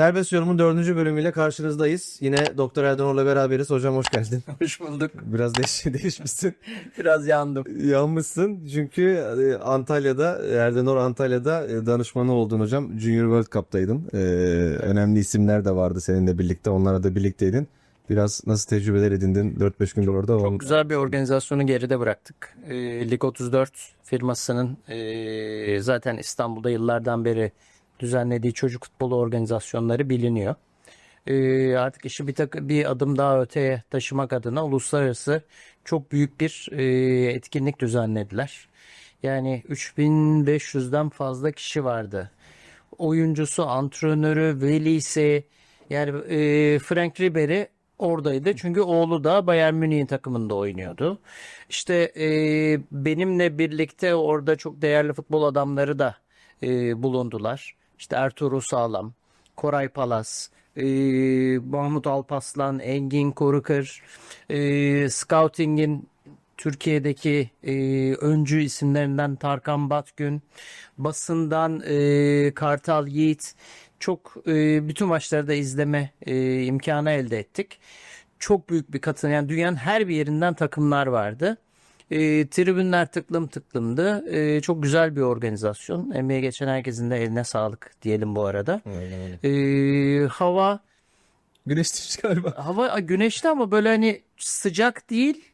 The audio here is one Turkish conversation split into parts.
Serbest Yorum'un dördüncü bölümüyle karşınızdayız. Yine Doktor Erdoğan'la beraberiz. Hocam hoş geldin. Hoş bulduk. Biraz değiş değişmişsin. Biraz yandım. Yanmışsın. Çünkü e, Antalya'da, Erdenor Antalya'da e, danışmanı oldun hocam. Junior World Cup'taydın. E, önemli isimler de vardı seninle birlikte. Onlara da birlikteydin. Biraz nasıl tecrübeler edindin 4-5 gündür orada? Onu- Çok güzel bir organizasyonu geride bıraktık. Ee, Lig 34 firmasının ee, zaten İstanbul'da yıllardan beri düzenlediği çocuk futbolu organizasyonları biliniyor. Ee, artık işi bir, tak- bir adım daha öteye taşımak adına uluslararası çok büyük bir ee, etkinlik düzenlediler. Yani 3500'den fazla kişi vardı. Oyuncusu, antrenörü, velisi yani ee, Frank Ribery oradaydı. Çünkü oğlu da Bayern Münih'in takımında oynuyordu. İşte e, benimle birlikte orada çok değerli futbol adamları da e, bulundular. İşte Ertuğrul Sağlam, Koray Palas, e, Mahmut Alpaslan, Engin Korukır, e, Scouting'in Türkiye'deki e, öncü isimlerinden Tarkan Batgün, basından e, Kartal Yiğit çok e, bütün maçları da izleme e, imkanı elde ettik. Çok büyük bir katılım yani dünyanın her bir yerinden takımlar vardı. E, tribünler tıklım tıklımdı. E, çok güzel bir organizasyon. Emeğe geçen herkesin de eline sağlık diyelim bu arada. Aynen öyle. E, hava Güneş düşmüş galiba. Hava güneşli ama böyle hani sıcak değil.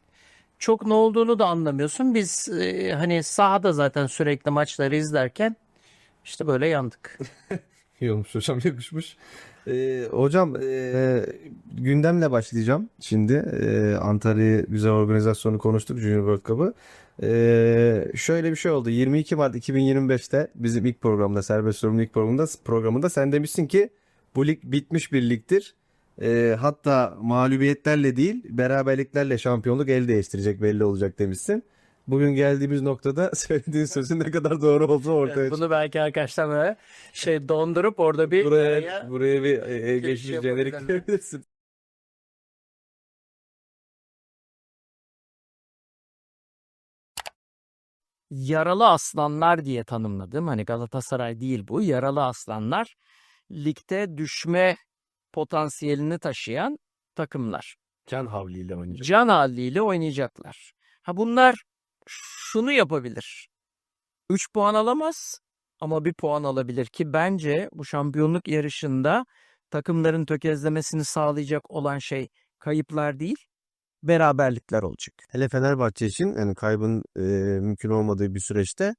Çok ne olduğunu da anlamıyorsun. Biz e, hani sahada zaten sürekli maçları izlerken işte böyle yandık. İyi olmuş hocam yakışmış. Ee, hocam e, gündemle başlayacağım şimdi. E, Antalya güzel organizasyonu konuştuk Junior World Cup'ı. E, şöyle bir şey oldu. 22 Mart 2025'te bizim ilk programda Serbest Sorumlu ilk programında, programında sen demişsin ki bu lig bitmiş bir ligdir. E, hatta mağlubiyetlerle değil beraberliklerle şampiyonluk el değiştirecek belli olacak demişsin. Bugün geldiğimiz noktada söylediğin sözün ne kadar doğru olduğu ortaya çıktı. Bunu belki arkadaşlar şey dondurup orada bir Buraya araya- buraya bir e, e, geçmiş jenerik koyabilirsin. yaralı aslanlar diye tanımladım. Hani Galatasaray değil bu. Yaralı aslanlar ligde düşme potansiyelini taşıyan takımlar. Can havliyle oynayacak. Can haliyle oynayacaklar. Ha bunlar şunu yapabilir. 3 puan alamaz ama bir puan alabilir ki bence bu şampiyonluk yarışında takımların tökezlemesini sağlayacak olan şey kayıplar değil, beraberlikler olacak. Hele Fenerbahçe için yani kaybın e, mümkün olmadığı bir süreçte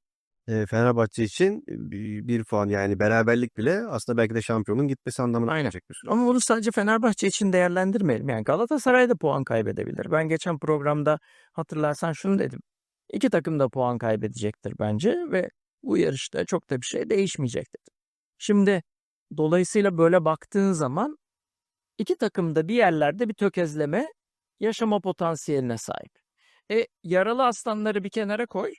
e, Fenerbahçe için bir, bir puan yani beraberlik bile aslında belki de şampiyonun gitmesi anlamına Aynen. gelecek bir süreç. Ama bunu sadece Fenerbahçe için değerlendirmeyelim. Yani Galatasaray da puan kaybedebilir. Ben geçen programda hatırlarsan şunu dedim. İki takım da puan kaybedecektir bence ve bu yarışta çok da bir şey değişmeyecek dedim. Şimdi dolayısıyla böyle baktığın zaman iki takım da bir yerlerde bir tökezleme yaşama potansiyeline sahip. E yaralı aslanları bir kenara koy.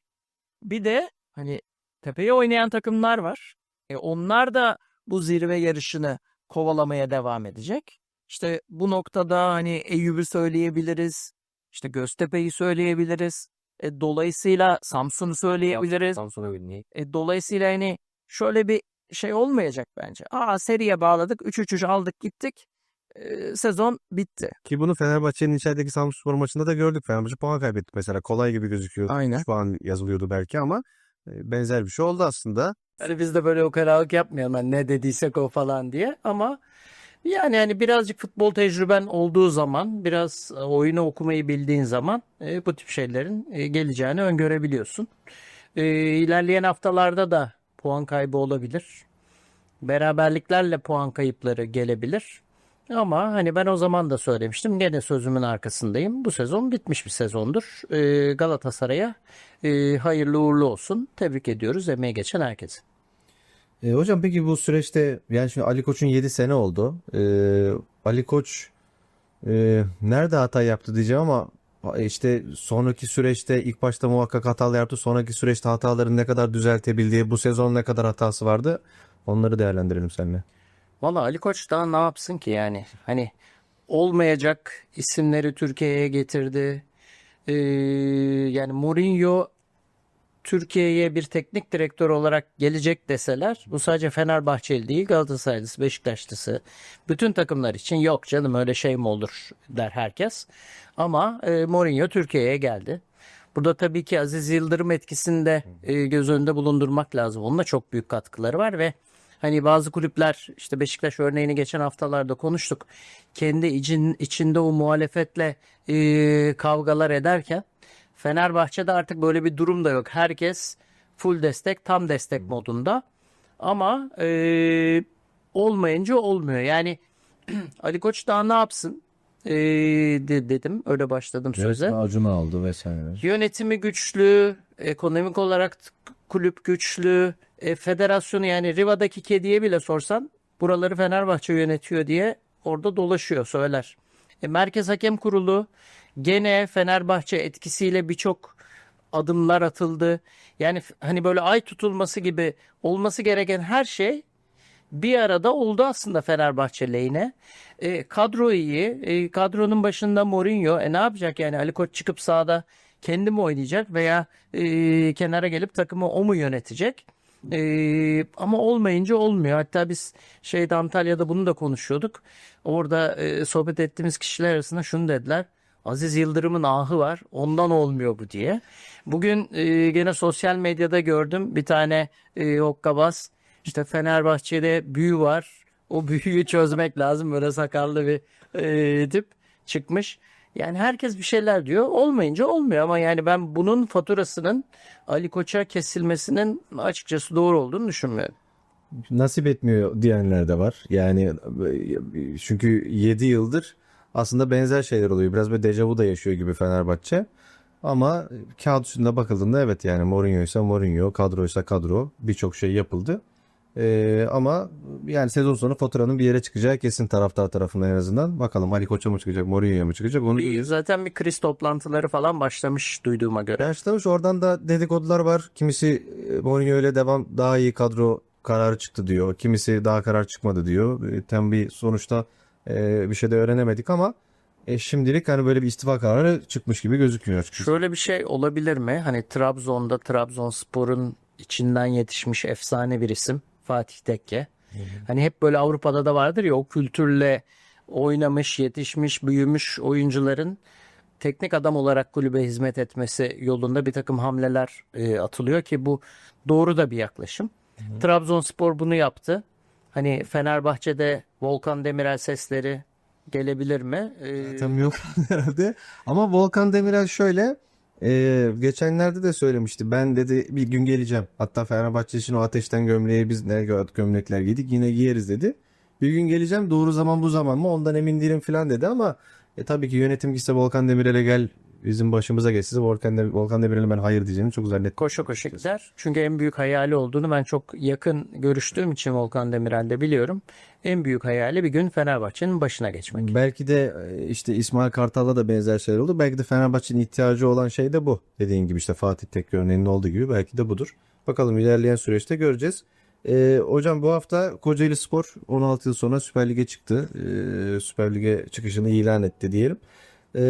Bir de hani tepeye oynayan takımlar var. E onlar da bu zirve yarışını kovalamaya devam edecek. İşte bu noktada hani Eyüp'ü söyleyebiliriz. İşte Göztepe'yi söyleyebiliriz. E, dolayısıyla Samsun'u söyleyebiliriz. Samsun'a oynayayım. E, dolayısıyla hani şöyle bir şey olmayacak bence. Aa seriye bağladık 3-3 aldık gittik. E, sezon bitti. Ki bunu Fenerbahçe'nin içerideki Samsunspor maçında da gördük. Fenerbahçe puan kaybetti mesela. Kolay gibi gözüküyor. Aynen. Puan yazılıyordu belki ama e, benzer bir şey oldu aslında. Hani biz de böyle ukalalık yapmayalım hani ne dediysek o falan diye ama yani hani birazcık futbol tecrüben olduğu zaman biraz e, oyunu okumayı bildiğin zaman e, bu tip şeylerin e, geleceğini öngörebiliyorsun. E, ilerleyen haftalarda da puan kaybı olabilir. Beraberliklerle puan kayıpları gelebilir. Ama hani ben o zaman da söylemiştim. Gene sözümün arkasındayım. Bu sezon bitmiş bir sezondur. E, Galatasaray'a e, hayırlı uğurlu olsun. Tebrik ediyoruz emeği geçen herkese. E, hocam peki bu süreçte yani şimdi Ali Koç'un 7 sene oldu. E, Ali Koç e, nerede hata yaptı diyeceğim ama işte sonraki süreçte ilk başta muhakkak hatalar yaptı. Sonraki süreçte hataları ne kadar düzeltebildiği, bu sezon ne kadar hatası vardı onları değerlendirelim seninle. Valla Ali Koç daha ne yapsın ki yani? Hani olmayacak isimleri Türkiye'ye getirdi. Ee, yani Mourinho Türkiye'ye bir teknik direktör olarak gelecek deseler bu sadece Fenerbahçeli değil Galatasaraylısı, Beşiktaşlısı bütün takımlar için yok canım öyle şey mi olur der herkes. Ama e, Mourinho Türkiye'ye geldi. Burada tabii ki Aziz Yıldırım etkisini de e, göz önünde bulundurmak lazım. Onun da çok büyük katkıları var ve hani bazı kulüpler işte Beşiktaş örneğini geçen haftalarda konuştuk. Kendi için, içinde o muhalefetle e, kavgalar ederken Fenerbahçe'de artık böyle bir durum da yok. Herkes full destek, tam destek modunda. Ama e, olmayınca olmuyor. Yani Ali Koç daha ne yapsın? E, de- dedim. Öyle başladım söze. Yönetme Acun'u aldı vesaire. Yönetimi güçlü, ekonomik olarak kulüp güçlü, e, federasyonu yani Riva'daki kediye bile sorsan buraları Fenerbahçe yönetiyor diye orada dolaşıyor söyler. E, Merkez Hakem Kurulu gene Fenerbahçe etkisiyle birçok adımlar atıldı. Yani hani böyle ay tutulması gibi olması gereken her şey bir arada oldu aslında Fenerbahçe lehine. E, kadro iyi. E, kadronun başında Mourinho. E, ne yapacak yani Ali Koç çıkıp sahada kendi mi oynayacak veya e, kenara gelip takımı o mu yönetecek? E, ama olmayınca olmuyor. Hatta biz şeyde Antalya'da bunu da konuşuyorduk. Orada e, sohbet ettiğimiz kişiler arasında şunu dediler. Aziz Yıldırım'ın ahı var. Ondan olmuyor bu diye. Bugün e, gene sosyal medyada gördüm bir tane e, hokkabaz. İşte Fenerbahçe'de büyü var. O büyüyü çözmek lazım. Böyle sakallı bir e, tip çıkmış. Yani herkes bir şeyler diyor. Olmayınca olmuyor ama yani ben bunun faturasının Ali Koç'a kesilmesinin açıkçası doğru olduğunu düşünmüyorum. nasip etmiyor diyenler de var. Yani çünkü 7 yıldır aslında benzer şeyler oluyor. Biraz böyle dejavu da yaşıyor gibi Fenerbahçe. Ama kağıt üstünde bakıldığında evet yani Mourinho ise Mourinho, kadroysa kadro birçok şey yapıldı. Ee, ama yani sezon sonu faturanın bir yere çıkacağı kesin taraftar tarafından en azından. Bakalım Ali Koç'a mı çıkacak, Mourinho'ya mı çıkacak onu Bir-. Zaten bir kriz toplantıları falan başlamış duyduğuma göre. Başlamış oradan da dedikodular var. Kimisi e, Mourinho ile devam daha iyi kadro kararı çıktı diyor. Kimisi daha karar çıkmadı diyor. E, Tam bir sonuçta e, bir şey de öğrenemedik ama e, şimdilik hani böyle bir istifa kararı çıkmış gibi gözüküyor açıkçası. Şöyle bir şey olabilir mi? Hani Trabzon'da Trabzonspor'un içinden yetişmiş efsane bir isim Fatih Tekke. Hani hep böyle Avrupa'da da vardır ya o kültürle oynamış, yetişmiş, büyümüş oyuncuların teknik adam olarak kulübe hizmet etmesi yolunda bir takım hamleler e, atılıyor ki bu doğru da bir yaklaşım. Trabzonspor bunu yaptı. Hani Fenerbahçe'de Volkan Demirel sesleri gelebilir mi? E, Tam yok herhalde. Ama Volkan Demirel şöyle e, geçenlerde de söylemişti. Ben dedi bir gün geleceğim. Hatta Fenerbahçe için o ateşten gömleği biz ne gö- gömlekler giydik yine giyeriz dedi. Bir gün geleceğim doğru zaman bu zaman mı ondan emin değilim falan dedi ama e, tabii ki yönetim gitse Volkan Demirel'e gel bizim başımıza geçse Volkan, Dem- Volkan Demirel'e ben hayır diyeceğini çok zannetmiyorum. koşa koşa gider. Çünkü en büyük hayali olduğunu ben çok yakın görüştüğüm için Volkan Demirel'de biliyorum. En büyük hayali bir gün Fenerbahçe'nin başına geçmek. Belki de e, işte İsmail Kartal'la da benzer şeyler oldu. Belki de Fenerbahçe'nin ihtiyacı olan şey de bu. Dediğin gibi işte Fatih Tekke örneğinde olduğu gibi belki de budur. Bakalım ilerleyen süreçte göreceğiz. E, hocam bu hafta Kocaeli Spor 16 yıl sonra Süper Lig'e çıktı. E, Süper Lig'e çıkışını ilan etti diyelim. E,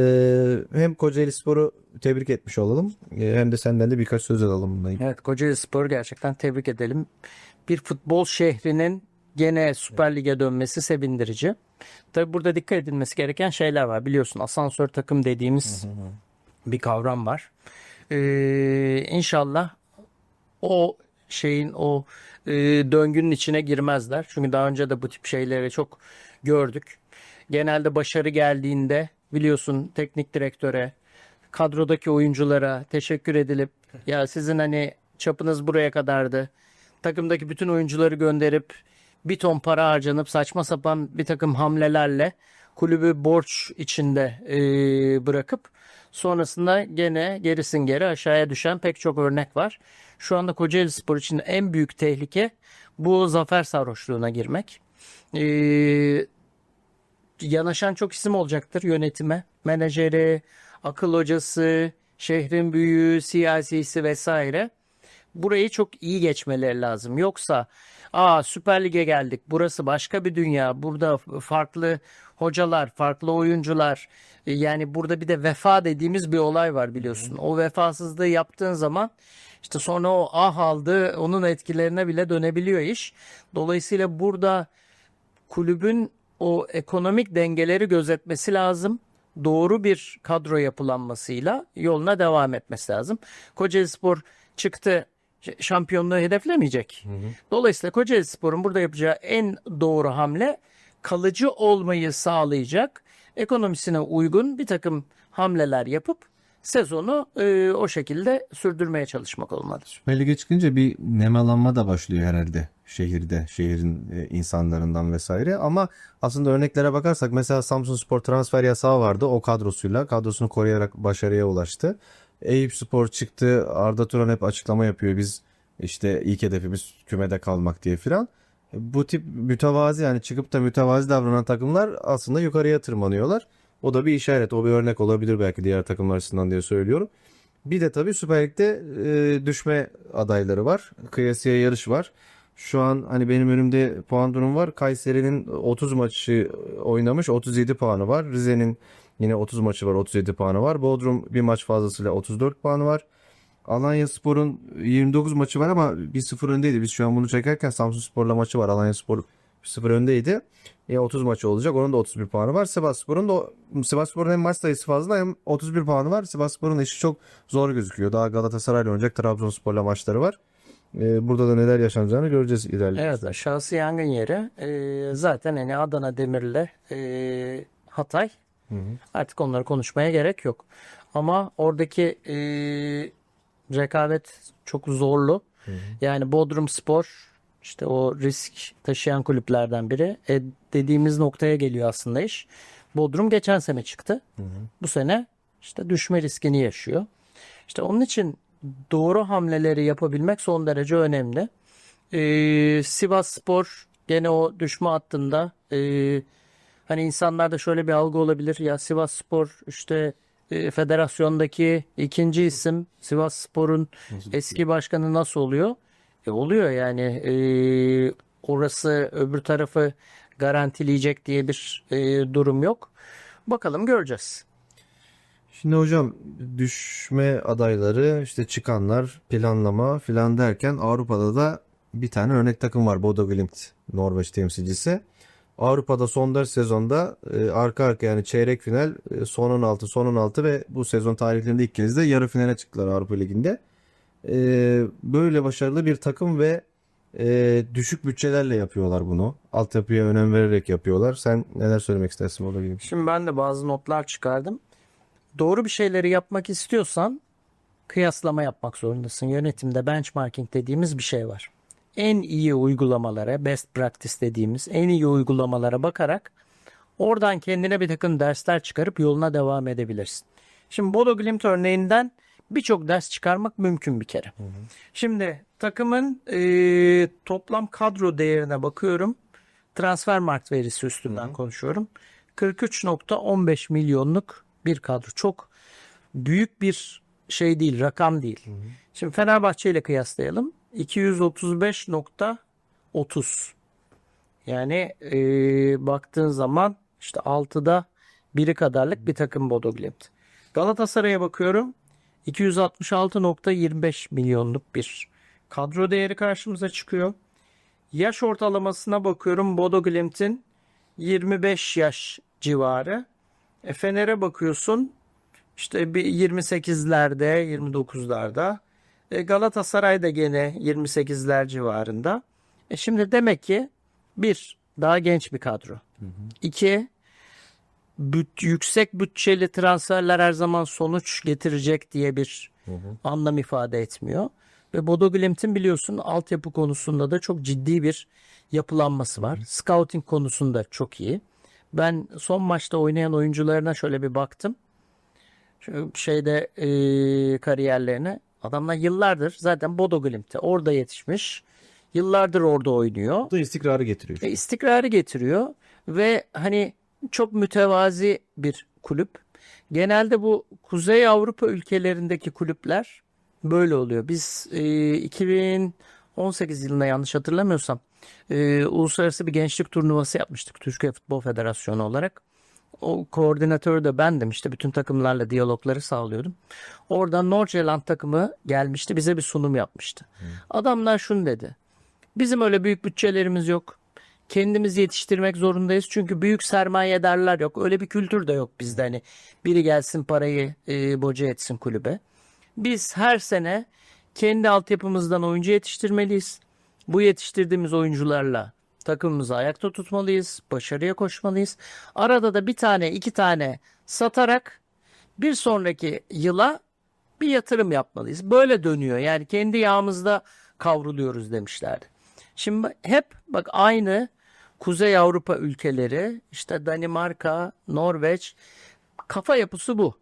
hem Kocaeli Spor'u tebrik etmiş olalım. e, hem de senden de birkaç söz alalım bununla. Evet Kocaeli Spor gerçekten tebrik edelim. Bir futbol şehrinin gene Süper Lig'e dönmesi sevindirici. Tabi burada dikkat edilmesi gereken şeyler var. Biliyorsun asansör takım dediğimiz bir kavram var. Ee, inşallah o şeyin o e, döngünün içine girmezler. Çünkü daha önce de bu tip şeyleri çok gördük. Genelde başarı geldiğinde biliyorsun teknik direktöre, kadrodaki oyunculara teşekkür edilip ya sizin hani çapınız buraya kadardı. Takımdaki bütün oyuncuları gönderip bir ton para harcanıp saçma sapan bir takım hamlelerle kulübü borç içinde e, bırakıp sonrasında gene gerisin geri aşağıya düşen pek çok örnek var. Şu anda Kocaeli Spor için en büyük tehlike bu zafer sarhoşluğuna girmek. E, yanaşan çok isim olacaktır yönetime. Menajeri, akıl hocası, şehrin büyüğü, siyasisi vesaire. Burayı çok iyi geçmeleri lazım. Yoksa aa Süper Lig'e geldik. Burası başka bir dünya. Burada farklı hocalar, farklı oyuncular e, yani burada bir de vefa dediğimiz bir olay var biliyorsun. O vefasızlığı yaptığın zaman işte sonra o ah aldı onun etkilerine bile dönebiliyor iş. Dolayısıyla burada kulübün o ekonomik dengeleri gözetmesi lazım. Doğru bir kadro yapılanmasıyla yoluna devam etmesi lazım. Kocaelispor çıktı ş- şampiyonluğu hedeflemeyecek. Dolayısıyla Kocaelispor'un burada yapacağı en doğru hamle kalıcı olmayı sağlayacak, ekonomisine uygun bir takım hamleler yapıp sezonu e, o şekilde sürdürmeye çalışmak olmalı. Süper Lig'e çıkınca bir nemalanma da başlıyor herhalde şehirde, şehrin e, insanlarından vesaire. Ama aslında örneklere bakarsak mesela Samsunspor transfer yasağı vardı o kadrosuyla. Kadrosunu koruyarak başarıya ulaştı. Eyüpspor çıktı. Arda Turan hep açıklama yapıyor. Biz işte ilk hedefimiz kümede kalmak diye filan. Bu tip mütevazi yani çıkıp da mütevazi davranan takımlar aslında yukarıya tırmanıyorlar. O da bir işaret, o bir örnek olabilir belki diğer takımlar açısından diye söylüyorum. Bir de tabii Süper Lig'de e, düşme adayları var. Kıyasıya yarış var. Şu an hani benim önümde puan durum var. Kayseri'nin 30 maçı oynamış 37 puanı var. Rize'nin yine 30 maçı var 37 puanı var. Bodrum bir maç fazlasıyla 34 puanı var. Alanyaspor'un 29 maçı var ama 1-0 öndeydi. Biz şu an bunu çekerken Samsunspor'la maçı var. Alanyaspor 1-0 öndeydi. E, 30 maçı olacak. Onun da 31 puanı var. Sivasspor'un da Sivasspor'un hem maç sayısı fazla hem 31 puanı var. Sivasspor'un işi çok zor gözüküyor. Daha Galatasaray'la oynayacak Trabzonspor'la maçları var. E, burada da neler yaşanacağını göreceğiz ileride. Evet aşağısı yangın yeri. E, zaten hani Adana Demir'le e, Hatay artık onları konuşmaya gerek yok. Ama oradaki e, rekabet çok zorlu. Yani Bodrum Spor işte o risk taşıyan kulüplerden biri. E, dediğimiz noktaya geliyor aslında iş. Bodrum geçen sene çıktı. Bu sene işte düşme riskini yaşıyor. İşte onun için doğru hamleleri yapabilmek son derece önemli. Ee, Sivas Spor gene o düşme hattında ee, hani insanlarda şöyle bir algı olabilir ya Sivas Spor işte e, federasyondaki ikinci isim Sivas Spor'un eski başkanı nasıl oluyor? E, oluyor yani e, orası öbür tarafı garantileyecek diye bir e, durum yok. Bakalım göreceğiz. Şimdi hocam düşme adayları işte çıkanlar planlama filan derken Avrupa'da da bir tane örnek takım var Bodo Glimt Norveç temsilcisi. Avrupa'da son 4 sezonda e, arka arka yani çeyrek final, e, son 16, son 16 ve bu sezon tarihlerinde ilk kez de yarı finale çıktılar Avrupa Ligi'nde. E, böyle başarılı bir takım ve e, düşük bütçelerle yapıyorlar bunu. Altyapıya önem vererek yapıyorlar. Sen neler söylemek istersin Bodo Glimt? Şimdi ben de bazı notlar çıkardım. Doğru bir şeyleri yapmak istiyorsan kıyaslama yapmak zorundasın. Yönetimde benchmarking dediğimiz bir şey var. En iyi uygulamalara, best practice dediğimiz en iyi uygulamalara bakarak oradan kendine bir takım dersler çıkarıp yoluna devam edebilirsin. Şimdi Bodo Glimt örneğinden birçok ders çıkarmak mümkün bir kere. Şimdi takımın e, toplam kadro değerine bakıyorum. Transfer markt verisi üstünden konuşuyorum. 43.15 milyonluk bir kadro. Çok büyük bir şey değil, rakam değil. Şimdi Fenerbahçe ile kıyaslayalım. 235.30. Yani e, baktığın zaman işte 6'da biri kadarlık bir takım Bodo Glimt. Galatasaray'a bakıyorum. 266.25 milyonluk bir kadro değeri karşımıza çıkıyor. Yaş ortalamasına bakıyorum. Bodo Glimt'in 25 yaş civarı. E, Fener'e bakıyorsun işte bir 28'lerde 29'larda. E, Galatasaray da gene 28'ler civarında. E şimdi demek ki bir daha genç bir kadro. İki büt, yüksek bütçeli transferler her zaman sonuç getirecek diye bir anlam ifade etmiyor. Ve Bodo Glimt'in biliyorsun altyapı konusunda da çok ciddi bir yapılanması var. Scouting konusunda çok iyi. Ben son maçta oynayan oyuncularına şöyle bir baktım. Şu şeyde e, kariyerlerine. Adamlar yıllardır zaten Bodo Glimt'te orada yetişmiş. Yıllardır orada oynuyor. Da istikrarı getiriyor. E, istikrarı getiriyor ve hani çok mütevazi bir kulüp. Genelde bu Kuzey Avrupa ülkelerindeki kulüpler böyle oluyor. Biz e, 2018 yılında yanlış hatırlamıyorsam e, uluslararası bir gençlik turnuvası yapmıştık Türkiye Futbol Federasyonu olarak. O koordinatör de bendim işte bütün takımlarla diyalogları sağlıyordum. Oradan Norceland takımı gelmişti bize bir sunum yapmıştı. Adamlar şunu dedi. Bizim öyle büyük bütçelerimiz yok. Kendimiz yetiştirmek zorundayız çünkü büyük sermayedarlar yok. Öyle bir kültür de yok bizde hani biri gelsin parayı e, boca etsin kulübe. Biz her sene kendi altyapımızdan oyuncu yetiştirmeliyiz. Bu yetiştirdiğimiz oyuncularla takımımızı ayakta tutmalıyız, başarıya koşmalıyız. Arada da bir tane, iki tane satarak bir sonraki yıla bir yatırım yapmalıyız. Böyle dönüyor. Yani kendi yağımızda kavruluyoruz demişlerdi. Şimdi hep bak aynı Kuzey Avrupa ülkeleri, işte Danimarka, Norveç kafa yapısı bu.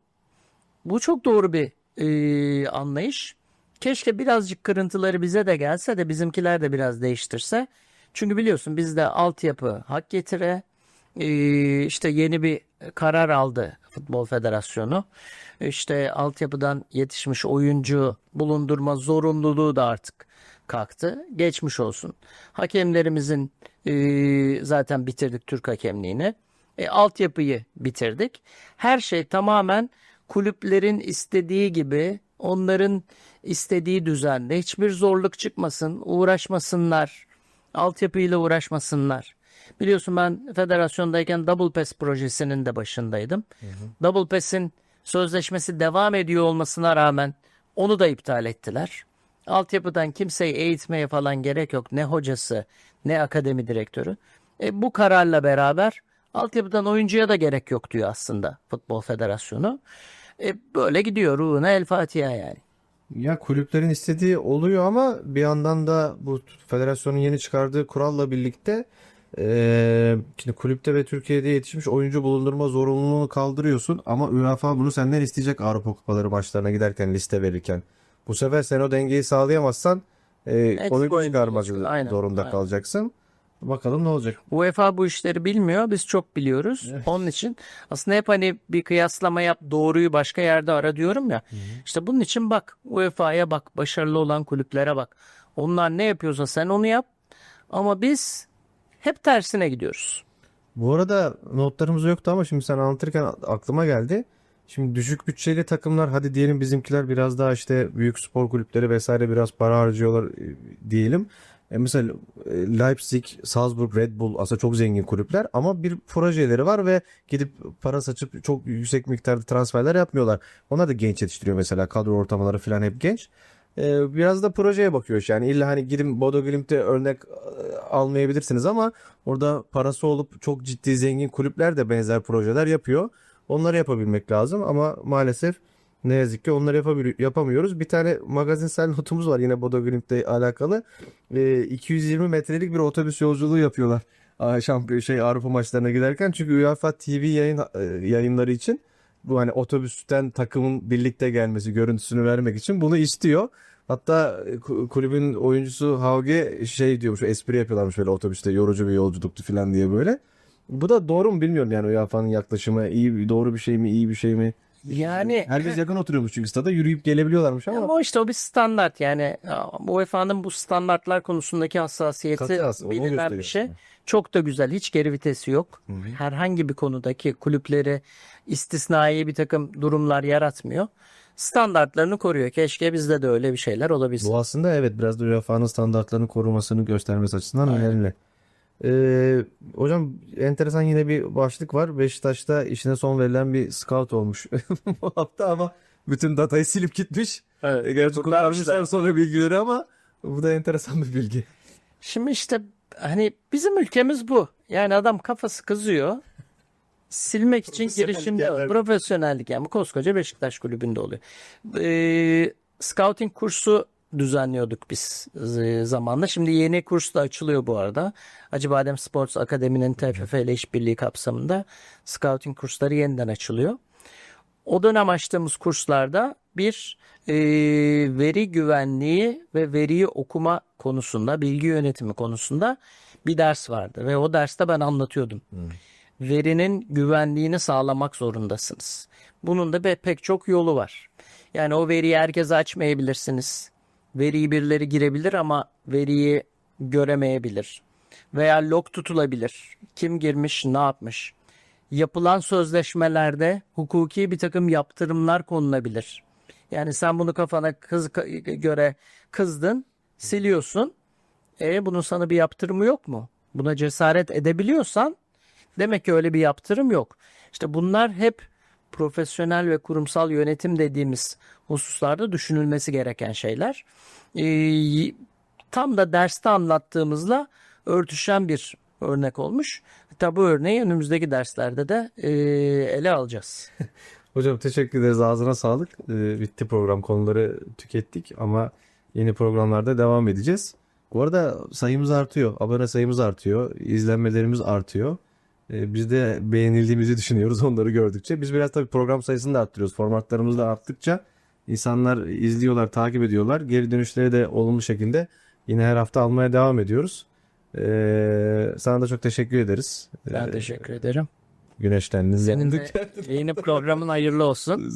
Bu çok doğru bir e, anlayış. Keşke birazcık kırıntıları bize de gelse de bizimkiler de biraz değiştirse. Çünkü biliyorsun bizde altyapı hak getire. E, işte yeni bir karar aldı Futbol Federasyonu. İşte altyapıdan yetişmiş oyuncu bulundurma zorunluluğu da artık kalktı. Geçmiş olsun. Hakemlerimizin e, zaten bitirdik Türk hakemliğini. E, altyapıyı bitirdik. Her şey tamamen kulüplerin istediği gibi, onların istediği düzende hiçbir zorluk çıkmasın, uğraşmasınlar, altyapıyla uğraşmasınlar. Biliyorsun ben federasyondayken Double Pass projesinin de başındaydım. Double Pass'in sözleşmesi devam ediyor olmasına rağmen onu da iptal ettiler. Altyapıdan kimseyi eğitmeye falan gerek yok. Ne hocası, ne akademi direktörü. E, bu kararla beraber altyapıdan oyuncuya da gerek yok diyor aslında Futbol Federasyonu. E, böyle gidiyor ruhuna El Fatiha yani. Ya kulüplerin istediği oluyor ama bir yandan da bu federasyonun yeni çıkardığı kuralla birlikte eee, şimdi kulüpte ve Türkiye'de yetişmiş oyuncu bulundurma zorunluluğunu kaldırıyorsun ama UEFA bunu senden isteyecek Avrupa Kupaları maçlarına giderken liste verirken. Bu sefer sen o dengeyi sağlayamazsan e, oyuncu oyuncu çıkarmak zorunda aynen. kalacaksın. Bakalım ne olacak. UEFA bu işleri bilmiyor. Biz çok biliyoruz. Onun için aslında hep hani bir kıyaslama yap, doğruyu başka yerde ara diyorum ya. İşte bunun için bak UEFA'ya bak, başarılı olan kulüplere bak. Onlar ne yapıyorsa sen onu yap. Ama biz hep tersine gidiyoruz. Bu arada notlarımız yoktu ama şimdi sen anlatırken aklıma geldi. Şimdi düşük bütçeli takımlar hadi diyelim bizimkiler biraz daha işte büyük spor kulüpleri vesaire biraz para harcıyorlar e, diyelim. E mesela e, Leipzig, Salzburg, Red Bull aslında çok zengin kulüpler ama bir projeleri var ve gidip para saçıp çok yüksek miktarda transferler yapmıyorlar. Onlar da genç yetiştiriyor mesela kadro ortamları falan hep genç. E, biraz da projeye bakıyor yani illa hani gidin Bodo Glimt'e örnek e, almayabilirsiniz ama orada parası olup çok ciddi zengin kulüpler de benzer projeler yapıyor. Onları yapabilmek lazım ama maalesef ne yazık ki onları yapamıyoruz. Bir tane magazinsel notumuz var yine Bodo Glimt'le alakalı. Ee, 220 metrelik bir otobüs yolculuğu yapıyorlar. Şampiyon şey Avrupa maçlarına giderken çünkü UEFA TV yayın e, yayınları için bu hani otobüsten takımın birlikte gelmesi görüntüsünü vermek için bunu istiyor. Hatta e, ku- kulübün oyuncusu Hauge şey diyormuş espri yapıyorlarmış böyle otobüste yorucu bir yolculuktu falan diye böyle. Bu da doğru mu bilmiyorum yani UEFA'nın yaklaşımı iyi doğru bir şey mi iyi bir şey mi? Yani Herkes yakın oturuyormuş çünkü stada yürüyüp gelebiliyorlarmış ama ama işte o bir standart yani UEFA'nın bu standartlar konusundaki hassasiyeti Katı onu bilinen bir şey. Çok da güzel. Hiç geri vitesi yok. Herhangi bir konudaki kulüpleri istisnai bir takım durumlar yaratmıyor. Standartlarını koruyor. Keşke bizde de öyle bir şeyler olabilse. Bu aslında evet biraz da UEFA'nın standartlarını korumasını göstermesi açısından önemli. Ee, hocam enteresan yine bir başlık var. Beşiktaş'ta işine son verilen bir scout olmuş bu hafta ama bütün datayı silip gitmiş. Evet. E, Gerçi kurtarmışlar sonra bilgileri ama bu da enteresan bir bilgi. Şimdi işte hani bizim ülkemiz bu. Yani adam kafası kızıyor. Silmek için girişimde yani. profesyonellik yani bu koskoca Beşiktaş kulübünde oluyor. Ee, scouting kursu düzenliyorduk biz e, zamanla. Şimdi yeni kurs da açılıyor bu arada. Acıbadem Sports Akademi'nin TFF ile işbirliği kapsamında scouting kursları yeniden açılıyor. O dönem açtığımız kurslarda bir e, veri güvenliği ve veriyi okuma konusunda, bilgi yönetimi konusunda bir ders vardı ve o derste ben anlatıyordum. Verinin güvenliğini sağlamak zorundasınız. Bunun da pek çok yolu var. Yani o veriyi herkese açmayabilirsiniz. Veriyi birileri girebilir ama veriyi göremeyebilir. Veya log tutulabilir. Kim girmiş, ne yapmış. yapılan sözleşmelerde hukuki bir takım yaptırımlar konulabilir. Yani sen bunu kafana kız göre kızdın, siliyorsun. E bunun sana bir yaptırımı yok mu? Buna cesaret edebiliyorsan demek ki öyle bir yaptırım yok. İşte bunlar hep profesyonel ve kurumsal yönetim dediğimiz hususlarda düşünülmesi gereken şeyler. Ee, tam da derste anlattığımızla örtüşen bir örnek olmuş. Tabi örneği önümüzdeki derslerde de e, ele alacağız. Hocam teşekkür ederiz. Ağzına sağlık. Ee, bitti program. Konuları tükettik ama yeni programlarda devam edeceğiz. Bu arada sayımız artıyor. Abone sayımız artıyor. izlenmelerimiz artıyor. Ee, biz de beğenildiğimizi düşünüyoruz onları gördükçe. Biz biraz tabii program sayısını da arttırıyoruz. Formatlarımız da arttıkça insanlar izliyorlar, takip ediyorlar. Geri dönüşleri de olumlu şekilde yine her hafta almaya devam ediyoruz. Ee, sana da çok teşekkür ederiz. Ben Ee, teşekkür ederim. Güneşlendin. Senin de yeni programın hayırlı olsun.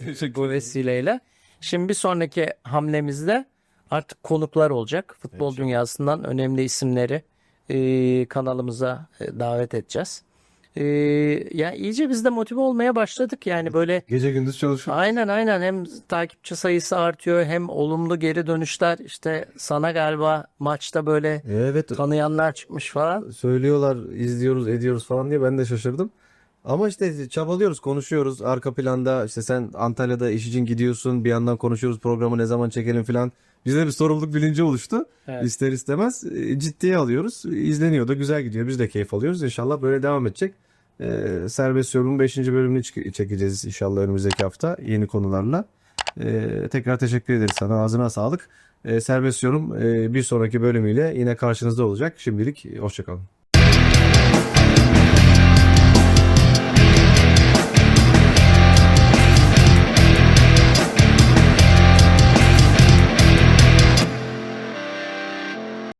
Teşekkür bu vesileyle. Şimdi bir sonraki hamlemizde artık konuklar olacak. Futbol İnşallah. dünyasından önemli isimleri e, kanalımıza e, davet edeceğiz. E, ya iyice biz de motive olmaya başladık. Yani böyle Gece gündüz çalışıyor. aynen aynen hem takipçi sayısı artıyor hem olumlu geri dönüşler. İşte sana galiba maçta böyle Evet tanıyanlar çıkmış falan. söylüyorlar, izliyoruz, ediyoruz falan diye ben de şaşırdım. Ama işte çabalıyoruz, konuşuyoruz. Arka planda işte sen Antalya'da iş için gidiyorsun. Bir yandan konuşuyoruz programı ne zaman çekelim falan. Bizde bir sorumluluk bilinci oluştu. Evet. İster istemez e, ciddiye alıyoruz. İzleniyor da güzel gidiyor. Biz de keyif alıyoruz. İnşallah böyle devam edecek. Ee, Serbest Yorum'un 5. bölümünü çekeceğiz inşallah önümüzdeki hafta yeni konularla. Ee, tekrar teşekkür ederiz sana. Ağzına sağlık. Ee, Serbest Yorum e, bir sonraki bölümüyle yine karşınızda olacak. Şimdilik hoşçakalın.